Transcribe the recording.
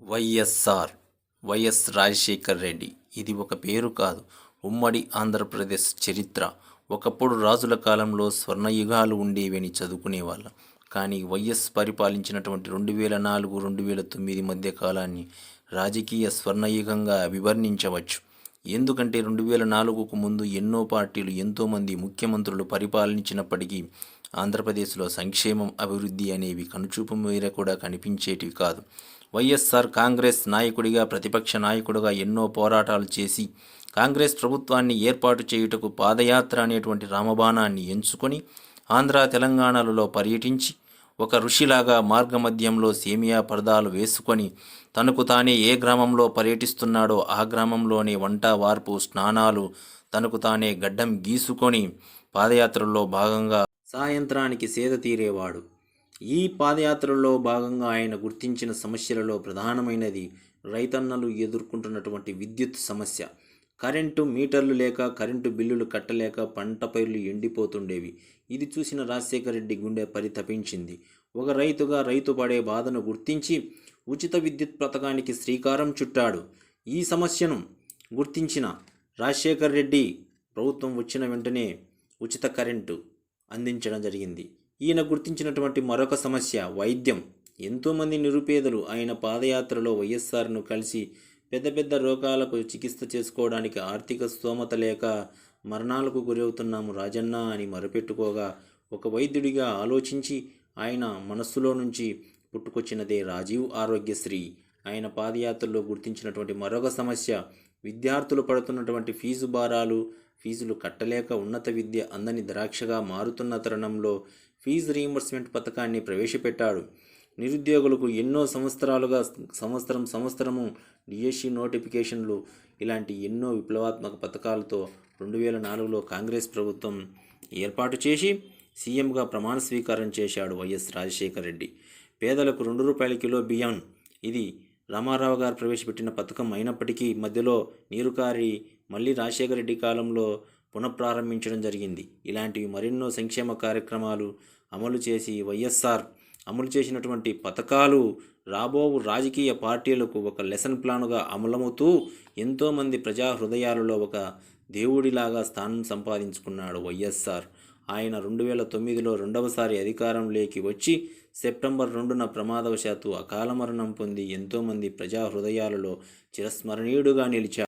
YSR YS Rajasekhar Reddy. ఇది ఒక పేరు కాదు. ఉమ్మడి ఆంధ్రప్రదేశ్ చరిత్ర. ఒకప్పుడు రాజుల కాలంలో స్వర్ణయుగాలు ఉండేవని చదువుకునేవాళ్ళం. కానీ వైఎస్ పరిపాలించినటువంటి రెండు వేల నాలుగు రెండు వేల తొమ్మిది మధ్య కాలాన్ని రాజకీయ స్వర్ణయుగంగా అభివర్ణించవచ్చు ఎందుకంటే రెండు వేల నాలుగుకు ముందు ఎన్నో పార్టీలు ఎంతోమంది ముఖ్యమంత్రులు పరిపాలించినప్పటికీ ఆంధ్రప్రదేశ్లో సంక్షేమం అభివృద్ధి అనేవి కనుచూపు మేర కూడా కనిపించేటివి కాదు. వైఎస్ఆర్ కాంగ్రెస్ నాయకుడిగా ప్రతిపక్ష నాయకుడిగా ఎన్నో పోరాటాలు చేసి కాంగ్రెస్ ప్రభుత్వాన్ని ఏర్పాటు చేయుటకు పాదయాత్ర అనేటువంటి రామబాణాన్ని ఎంచుకొని ఆంధ్ర తెలంగాణలలో పర్యటించి ఒక ఋషిలాగా మార్గమధ్యంలో సేమియా పరదాలు వేసుకొని తనకు తానే ఏ గ్రామంలో పర్యటిస్తున్నాడో ఆ గ్రామంలోనే వంట వార్పు స్నానాలు తనకు తానే గడ్డం గీసుకొని పాదయాత్రలో భాగంగా సాయంత్రానికి సేద తీరేవాడు. ఈ పాదయాత్రలో భాగంగా ఆయన గుర్తించిన సమస్యలలో ప్రధానమైనది రైతన్నలు ఎదుర్కొంటున్నటువంటి విద్యుత్ సమస్య. కరెంటు మీటర్లు లేక కరెంటు బిల్లులు కట్టలేక పంట పైర్లు ఎండిపోతుండేవి. ఇది చూసిన రాజశేఖర రెడ్డి గుండె పరితపించింది ఒక రైతుగా రైతు పడే బాధను గుర్తించి ఉచిత విద్యుత్ పథకానికి శ్రీకారం చుట్టాడు. ఈ సమస్యను గుర్తించిన రాజశేఖర్ రెడ్డి ప్రభుత్వం వచ్చిన వెంటనే ఉచిత కరెంటు అందించడం జరిగింది. ఈయన గుర్తించినటువంటి మరొక సమస్య వైద్యం. ఎంతోమంది నిరుపేదలు ఆయన పాదయాత్రలో వైఎస్ఆర్ను కలిసి పెద్ద పెద్ద రోగాలకు చికిత్స చేసుకోవడానికి ఆర్థిక స్తోమత లేక మరణాలకు గురవుతున్నాము రాజన్న అని మరపెట్టుకోగా ఒక వైద్యుడిగా ఆలోచించి ఆయన మనస్సులో నుంచి పుట్టుకొచ్చినదే రాజీవ్ ఆరోగ్యశ్రీ. ఆయన పాదయాత్రలో గుర్తించినటువంటి మరొక సమస్య విద్యార్థులు పడుతున్నటువంటి ఫీజు భారాలు ఫీజులు కట్టలేక ఉన్నత విద్య అందని ద్రాక్షగా మారుతున్న తరుణంలో ఫీజు రీయింబర్స్మెంట్ పథకాన్ని ప్రవేశపెట్టాడు. నిరుద్యోగులకు ఎన్నో సంవత్సరాలుగా సంవత్సరం సంవత్సరము డిఎస్సి నోటిఫికేషన్లు ఇలాంటి ఎన్నో విప్లవాత్మక పథకాలతో రెండు వేల నాలుగులో కాంగ్రెస్ ప్రభుత్వం ఏర్పాటు చేసి సీఎంగా ప్రమాణ స్వీకారం చేశాడు వైఎస్ రాజశేఖర రెడ్డి పేదలకు రెండు రూపాయల కిలో బియ్యం. ఇది రామారావు గారు ప్రవేశపెట్టిన పథకం అయినప్పటికీ మధ్యలో నీరు కారి మళ్ళీ రాజశేఖర రెడ్డి కాలంలో పునఃప్రారంభించడం జరిగింది. ఇలాంటివి మరెన్నో సంక్షేమ కార్యక్రమాలు అమలు చేసి వైఎస్ఆర్ అమలు చేసినటువంటి పథకాలు రాబో రాజకీయ పార్టీలకు ఒక లెసన్ ప్లాన్గా అమలమవుతూ ఎంతోమంది ప్రజా హృదయాలలో ఒక దేవుడిలాగా స్థానం సంపాదించుకున్నాడు వైఎస్ఆర్. ఆయన రెండు వేల తొమ్మిదిలో రెండవసారి అధికారంలోకి వచ్చి సెప్టెంబర్ రెండున ప్రమాదవశాత్తు అకాల మరణం పొంది ఎంతోమంది ప్రజా హృదయాలలో చిరస్మరణీయుడుగా నిలిచారు.